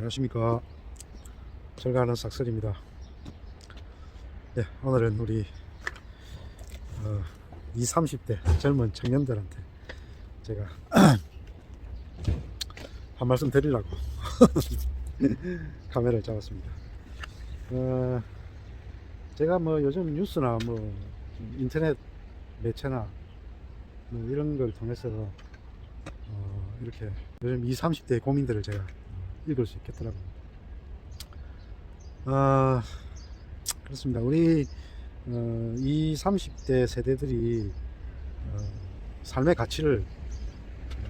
안녕하십니까. 철가는 싹설입니다. 네, 오늘은 우리 어, 20, 30대 젊은 청년들한테 제가 한 말씀 드리려고 카메라를 잡았습니다. 어, 제가 뭐 요즘 뉴스나 뭐 인터넷 매체나 뭐 이런 걸 통해서 어, 이렇게 요즘 20, 30대의 고민들을 제가 읽을 수 있겠더라고요. 아, 그렇습니다. 우리 어, 20, 30대 세대들이 어, 삶의 가치를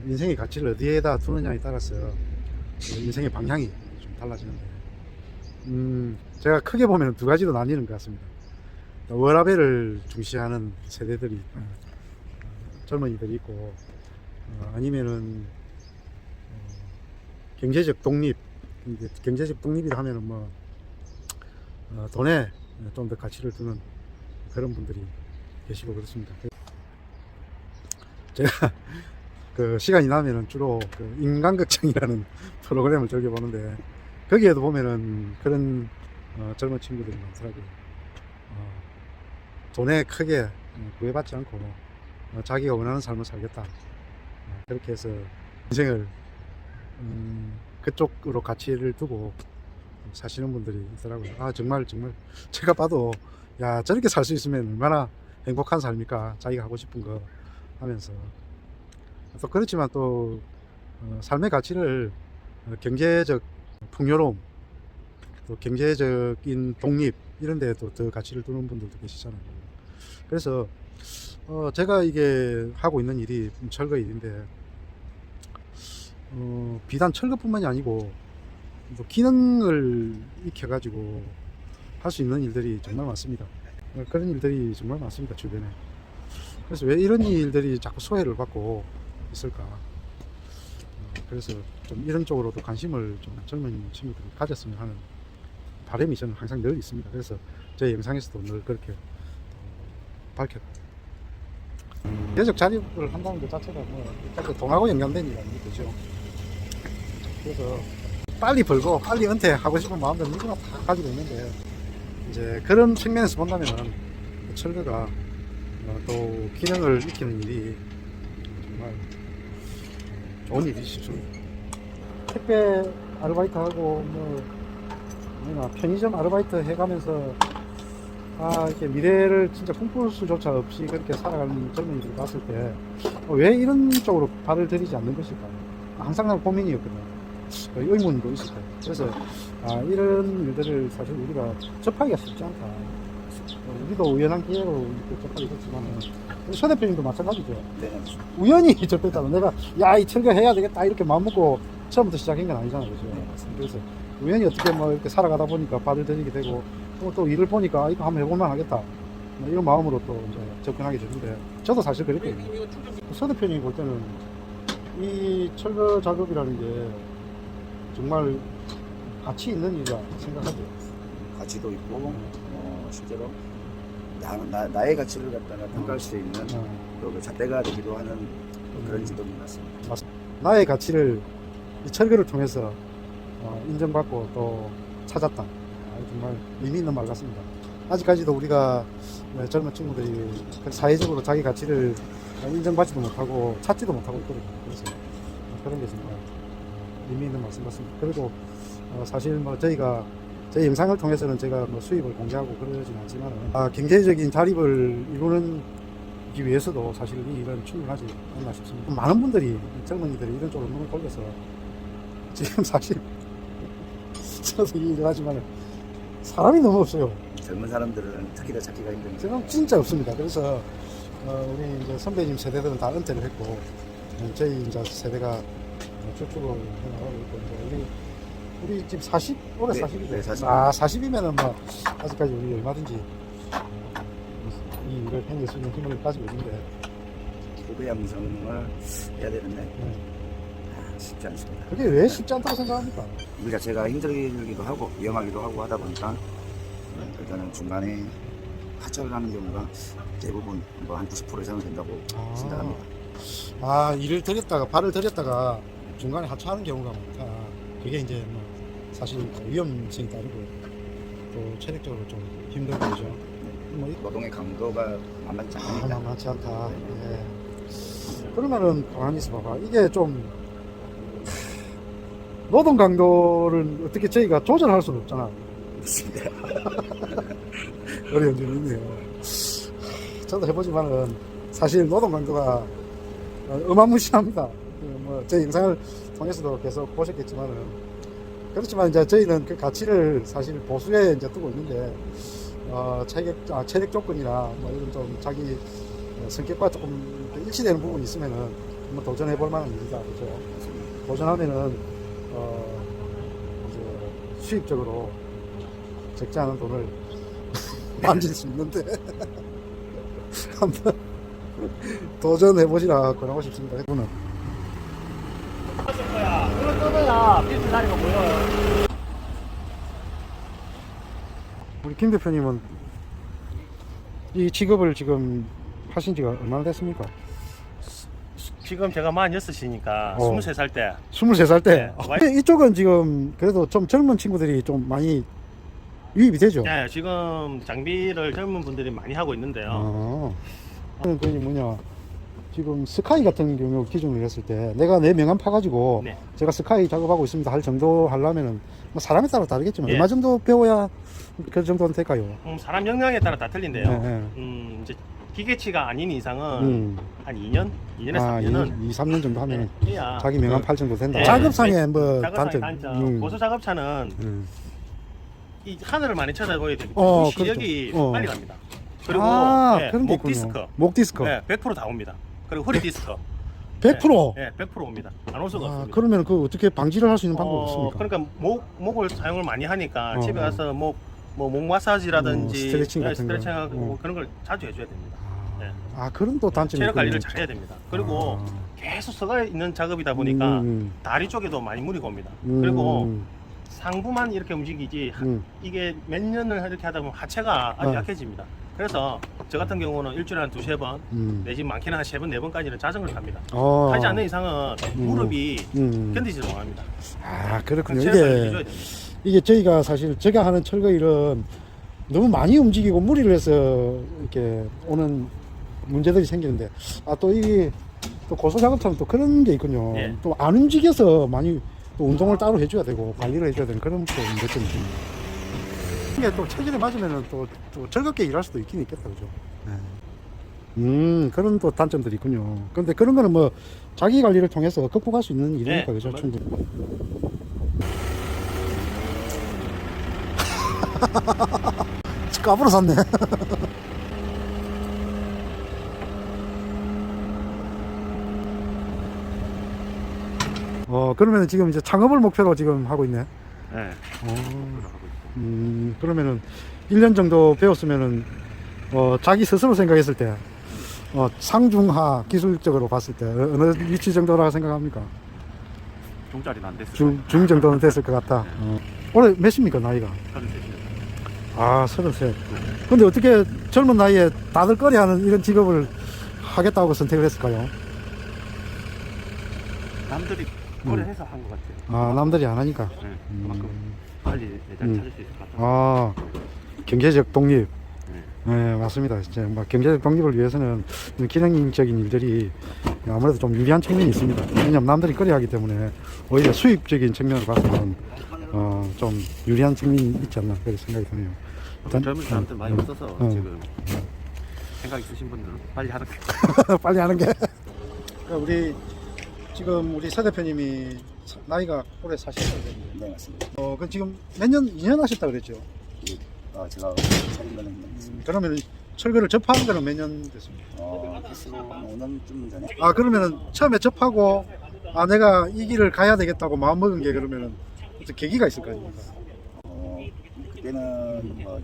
인생의 가치를 어디에다 두느냐에 따라서 그 인생의 방향이 좀 달라지는데 음, 제가 크게 보면 두 가지로 나뉘는 것 같습니다. 워라벨을 중시하는 세대들이 어, 젊은이들이 있고 어, 아니면은 어, 경제적 독립 경제적 독립이라 하면은 뭐 어, 돈에 좀 더 가치를 두는 그런 분들이 계시고 그렇습니다. 제가 그 시간이 나면은 주로 그 인간극장이라는 프로그램을 즐겨 보는데 거기에도 보면은 그런 어, 젊은 친구들이 많더라고요. 어, 돈에 크게 어, 구애받지 않고 어, 자기가 원하는 삶을 살겠다. 어, 그렇게 해서 인생을 음, 그쪽으로 가치를 두고 사시는 분들이 있더라고요. 아 정말 정말 제가 봐도 야 저렇게 살 수 있으면 얼마나 행복한 삶일까 자기가 하고 싶은 거 하면서 또 그렇지만 또 어, 삶의 가치를 어, 경제적 풍요로움 또 경제적인 독립 이런 데에 또 더 가치를 두는 분들도 계시잖아요. 그래서 어, 제가 이게 하고 있는 일이 철거 일인데 어, 비단 철거뿐만이 아니고 또 기능을 익혀가지고 할 수 있는 일들이 정말 많습니다. 어, 그런 일들이 정말 많습니다 주변에. 그래서 왜 이런 일들이 자꾸 소외를 받고 있을까? 어, 그래서 좀 이런 쪽으로도 관심을 좀 젊은 친구들이 가졌으면 하는 바람이 저는 항상 늘 있습니다. 그래서 제 영상에서도 늘 그렇게 어, 밝혔고 계속 자립을 한다는 것 자체가 뭐 사실 동하고 일이 되죠. 그래서 빨리 벌고 빨리 은퇴하고 싶은 마음들 누구나 다 가지고 있는데 이제 그런 측면에서 본다면은 철거가 어, 또 기능을 익히는 일이 정말 좋은 일이시죠. 택배 아르바이트 하고 뭐 편의점 아르바이트 해가면서 아 이렇게 미래를 진짜 꿈꿀 수조차 없이 그렇게 살아가는 젊은이들 봤을 때 왜 이런 쪽으로 발을 들이지 않는 것일까 항상 난 고민이었거든요. 그 의문도 있을 거예요. 그래서 아 이런 일들을 사실 우리가 접하기가 쉽지 않다. 어, 우리도 우연한 기회로 이렇게 접하게 됐지만 서 대표님도 마찬가지죠. 네. 우연히 접했다고 내가 야 이 철거 해야 되겠다 이렇게 마음먹고 처음부터 시작한 건 아니잖아요. 그죠? 네. 그래서 우연히 어떻게 뭐 이렇게 살아가다 보니까 발을 들이게 되고 또, 또 일을 보니까 아, 이거 한번 해볼만 하겠다 뭐 이런 마음으로 또 이제 접근하게 되는데 저도 사실 그랬거든요 서 대표님이 볼 때는 이 철거 작업이라는 게 정말 가치 있는 일이라 생각하죠 가치도 있고 어, 실제로 나, 나, 나의 가치를 갖다가 평가할 수 있는 어, 또그 잣대가 되기도 하는 그런 지도인 것 같습니다. 나의 가치를 이 철거를 통해서 어, 인정받고 또 찾았다. 아, 정말 의미 있는 말 같습니다. 아직까지도 우리가 네, 젊은 친구들이 그 사회적으로 자기 가치를 인정받지도 못하고 찾지도 못하고 있거든요. 그래서 그런 게 정말 의미 있는 말씀 같습니다. 그리고 어, 사실 뭐 저희가 제 영상을 통해서는 제가 뭐 수입을 공개하고 그러진 않지만 아, 경제적인 자립을 이루는 기 위해서도 사실 이 일은 충분하지 않나 싶습니다. 많은 분들이 젊은이들이 이런 쪽으로 눈을 돌려서 지금 사실 저도 이 일을 하지만 사람이 너무 없어요. 젊은 사람들은 특히 더 찾기가 힘든 게 지금 진짜 없습니다. 그래서 어, 우리 이제 선배님 세대들은 다 은퇴를 했고 어, 저희 이제 세대가 어, 쭉쭉 해나가고 있고 이제 우리 우리 지금 40 올해 네, 40이죠. 네, 40. 아 40이면은 뭐 아직까지 우리 얼마든지 어, 이 일을 해낼 수 있는 힘을 가지고 있는데 후배 양성을 해야 되는데 네. 아, 쉽지 않습니다. 그게 왜 쉽지 않다고 생각합니까? 일 자체가 힘들기도 하고 위험하기도 하고 하다 보니까 음, 일단은 중간에 하차를 하는 경우가 대부분 뭐 한 90% 이상은 된다고 아. 생각합니다. 아 일을 들였다가 발을 들였다가 중간에 하차하는 경우가 많다. 그게 이제 뭐 사실 그 위험성이 따르고 또 체력적으로 좀 힘든 거죠. 뭐 이- 노동의 강도가 만만치 아, 않으니까 만만치 않다. 예. 그러면은 가만히 있어 봐봐. 이게 좀 노동 강도를 어떻게 저희가 조절할 수는 없잖아. 있습니다. 어려운 점이 있네요. 저도 해보지만은 사실 노동 강도가 어, 어마무시합니다. 뭐제 영상을 통해서도 계속 보셨겠지만은 그렇지만 이제 저희는 그 가치를 사실 보수에 이제 두고 있는데 어, 체격, 아, 체력 조건이나 뭐 이런 좀 자기 어, 성격과 조금 일치되는 부분이 있으면은 한번 도전해 볼 만한 일이다. 그죠? 도전하면은 어, 이제 수입적으로 적지 않은 돈을 만질 수 있는데 한번 도전해 보시라 권하고 싶습니다. 이분은. 우리 김 대표님은 이 직업을 지금 하신 지가 얼마나 됐습니까? 지금 제가 46이니까 어. 23살 때 23살 때. 네, 와이- 근데 이쪽은 지금 그래도 좀 젊은 친구들이 좀 많이 유입이 되죠. 네, 지금 장비를 젊은 분들이 많이 하고 있는데요. 아. 그 뭐냐 지금 스카이 같은 경우 기준으로 했을 때 내가 내 명함 파가지고 네. 제가 스카이 작업하고 있습니다 할 정도 하려면은 뭐 사람에 따라 다르겠지만 예. 얼마 정도 배워야 그 정도는 될까요? 음, 사람 역량에 따라 다 틀린데요. 네, 네. 음, 이제 기계치가 아닌 이상은 음. 한 2년, 2년에서 아, 3년은 2, 3년 정도 하면 해야 자기 명함 그팔 정도 된다. 네. 작업상에 뭐 작업상의 단점. 단점. 음. 고소 작업차는 음. 이 하늘을 많이 쳐다보야 되기 어, 때문에 시력이 그렇죠. 어. 빨리 갑니다. 그리고 아, 네, 그런 게 목 있군요. 디스크, 목 디스크. 네, 100%다 옵니다. 그리고 허리 디스크, 100%. 네, 100% 옵니다. 안 올 수가 아, 없습니다. 그러면 그 어떻게 방지를 할 수 있는 방법 이 어, 없습니까? 그러니까 목 목을 사용을 많이 하니까 어, 집에 어. 가서 목 뭐 목 마사지라든지 어, 스트레칭 네, 같은 거. 스트레칭하고 어. 그런 걸 자주 해줘야 됩니다. 네. 아, 그런 또 단점이 체력 관리를 있군요. 잘해야 됩니다. 그리고 아. 계속 서가 있는 작업이다 보니까 음, 다리 쪽에도 많이 무리가 옵니다. 음, 그리고 음, 상부만 이렇게 움직이지 하- 음. 이게 몇 년을 이렇게 하다 보면 하체가 아주 어. 약해집니다. 그래서 저 같은 경우는 일주일에 한 두세 번 음. 내지 많게는 한 세 번, 네 번까지는 자전거를 탑니다. 어. 하지 않는 이상은 무릎이 음. 견디지 못합니다. 아, 그렇군요. 관리를 이게 해줘야 됩니다. 이게 저희가 사실 제가 하는 철거일은 너무 많이 움직이고 무리를 해서 이렇게 오는 문제들이 생기는데 아 또 이게 또 고소 작업처럼 또 그런 게 있군요. 예. 또안 움직여서 많이 또 운동을 따로 해줘야 되고 관리를 해줘야 되는 그런 또 문제점이 있군요. 이게 또 체질에 맞으면은 또, 또 즐겁게 일할 수도 있긴 있겠다 그죠. 네. 음 그런 또 단점들이 있군요. 근데 그런 거는 뭐 자기 관리를 통해서 극복할 수 있는 일이니까 네, 그죠 맞- 충분히. 까불어 샀네. 어, 그러면 지금 이제 창업을 목표로 지금 하고 있네. 네. 어, 음, 그러면은 1년 정도 배웠으면은 어, 자기 스스로 생각했을 때 어, 상중하 기술적으로 봤을 때 어- 어느 위치 정도라 생각합니까? 종짜리는 안 됐어요. 중, 중 정도는 됐을 것 같다. 어. 올해 몇입니까, 나이가? 하는 대신에. 아, 서른셋. 근데 어떻게 젊은 나이에 다들 꺼려하는 이런 직업을 하겠다고 선택을 했을까요? 남들이 고려해서 한 것 같아요. 아, 남들이 안 하니까. 네, 음. 그만큼 빨리 내장 음. 찾을 수 있을 것 같아요. 아, 경제적 독립. 네. 네, 맞습니다. 진짜 뭐 경제적 독립을 위해서는 기능적인 일들이 아무래도 좀 유리한 측면이 있습니다. 왜냐하면 남들이 꺼려하기 때문에 오히려 수입적인 측면으로 봐서는 어, 좀 유리한 측면이 있지 않나 그렇게 생각이 드네요. 일단- 젊은 사람들 많이 음. 없어서 음. 지금 생각 있으신 분들은 빨리 하는 게 빨리 하는 게. 우리 지금 우리 서 대표님이 나이가 오래 사셨는데, 네 맞습니다. 어, 그 지금 몇 년, 2년 하셨다 그랬죠? 어, 제가 차린 거는 음, 그러면 철거를 접한 거는 몇 년 됐습니까? 어, 횟수로 한 5년쯤 전에 아 그러면은 처음에 접하고 아 내가 이 길을 가야 되겠다고 마음 먹은 게 그러면은 어떤 계기가 있을 거 아닙니까? 어, 그때는 뭐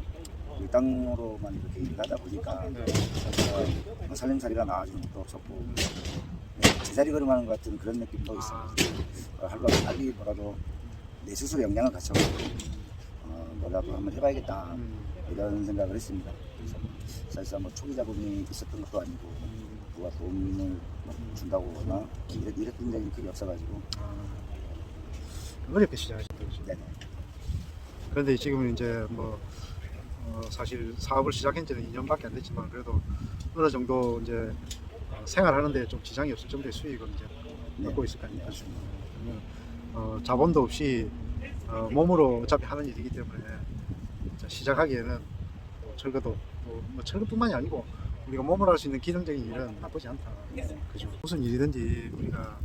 일당으로만 이렇게 일을 하다 보니까 어, 뭐 살림살이가 나아지는 것도 없었고 네, 제자리 걸음하는 것 같은 그런 느낌도 있어요. 어, 하루가 빨리 뭐라도 내 스스로 역량을 갖춰서 어, 뭐라도 한번 해봐야겠다 이런 생각을 했습니다. 그래서 사실상 뭐 초기 자금이 있었던 것도 아니고 누가 도움을 뭐 준다거나 이랬- 이랬던 적이 크게 없어가지고 어렵게 시작하셨다 그죠? 네네. 그런데 지금은 이제 뭐 어, 사실 사업을 시작한 지는 2년밖에 안 됐지만 그래도 어느 정도 이제 어, 생활하는데 좀 지장이 없을 정도의 수익을 이제 네. 얻고 있을 거 아닙니까? 그러면 어, 자본도 없이 어, 몸으로 어차피 하는 일이기 때문에 자, 시작하기에는 뭐 철거도 뭐, 뭐 철거뿐만이 아니고 우리가 몸으로 할 수 있는 기능적인 일은 나쁘지 않다. 네. 그죠? 무슨 일이든지 우리가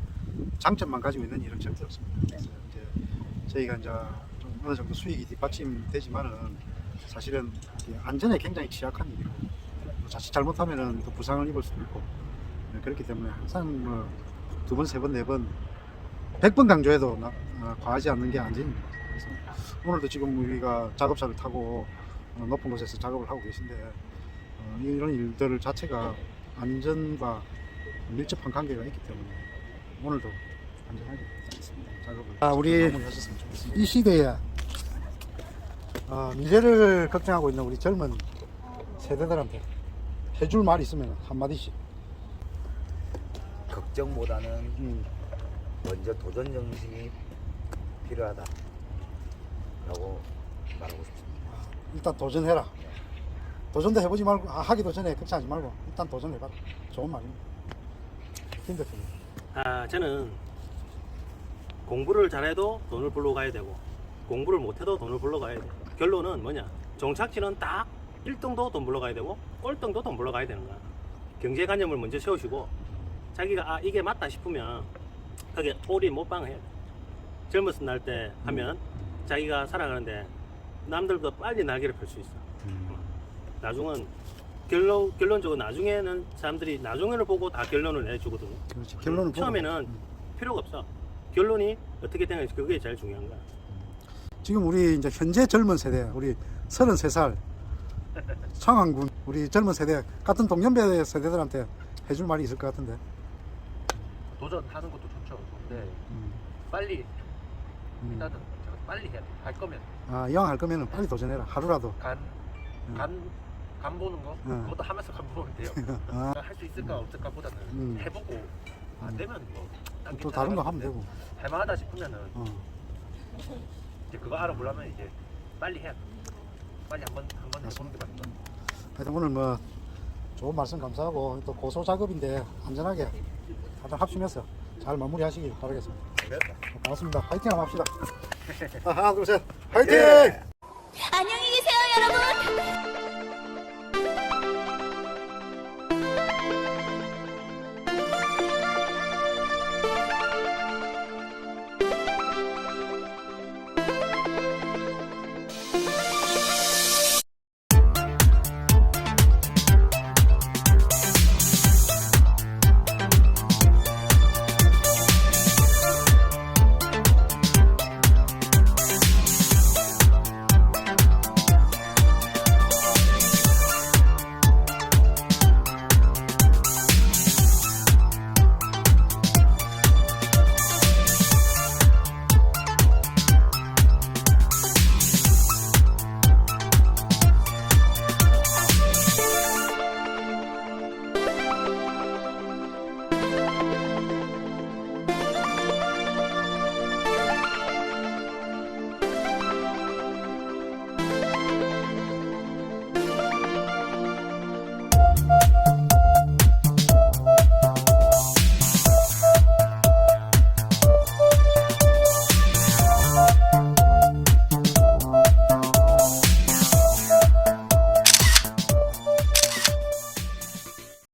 장점만 가지고 있는 일은 절대 없습니다. 저희가 이제 좀 어느 정도 수익이 뒷받침되지만은 사실은 안전에 굉장히 취약한 일이고 뭐 자칫 잘못하면은 또 부상을 입을 수도 있고 네, 그렇기 때문에 항상 뭐 두 번, 세 번, 네 번, 백 번 강조해도 나- 어, 과하지 않는 게 안전입니다. 그래서 오늘도 지금 우리가 작업차를 타고 어, 높은 곳에서 작업을 하고 계신데 어, 이런 일들 자체가 안전과 밀접한 관계가 있기 때문에 오늘도 안전하게 작업을 아, 우리 좋겠습니다. 이 시대에 어, 미래를 걱정하고 있는 우리 젊은 세대들한테 해줄 말 있으면 한마디씩. 걱정보다는 음, 먼저 도전 정신이 필요하다라고 말하고 싶습니다. 일단 도전해라. 도전도 해보지 말고 아, 하기도 전에 걱정하지 말고 일단 도전해봐라. 좋은 말입니다. 김 대표님 아, 저는 공부를 잘해도 돈을 벌러 가야 되고 공부를 못해도 돈을 벌러 가야 돼. 결론은 뭐냐? 종착지는 딱 1등도 돈 벌러 가야 되고 꼴등도 돈 벌러 가야 되는 거야. 경제관념을 먼저 세우시고 자기가 아 이게 맞다 싶으면 그게 오리 못방 해야 돼. 젊었을 날 때 하면 자기가 살아가는데 남들보다 빨리 날개를 펼 수 있어. 나중은 결론 결론적으로 나중에는 사람들이 나중에를 보고 다 결론을 내주거든요. 그렇지 보고. 처음에는 음. 필요가 없어. 결론이 어떻게 되는지 그게 제일 중요한 거야. 지금 우리 이제 현재 젊은 세대 우리 33살 창왕군 우리 젊은 세대 같은 동년배 세대들한테 해줄 말이 있을 것 같은데 도전하는 것도 좋죠. 근데 음, 빨리 음. 일단은 제가 빨리 해야 돼. 할 거면 아 이왕 할 거면 빨리 도전해라 하루라도 간, 음. 간, 간 보는 거 음. 그것도 하면서 간 보면 돼요. 아, 할 수 있을까 없을까 보다는 음. 해보고 안 되면 뭐난또 괜찮아 다른 거 하면 되고 할만하다 싶으면은 어. 이제 그거 알아보려면 이제 빨리 해야 돼. 빨리 한번 한번 해보는 게 맞는 거. 하여튼 오늘 뭐 좋은 말씀 감사하고 또 고소 작업인데 안전하게 다들 합심해서 잘 마무리하시길 바라겠습니다. 고맙습니다. 화이팅 한번 합시다. 하나 둘 셋, 화이팅! 여러분.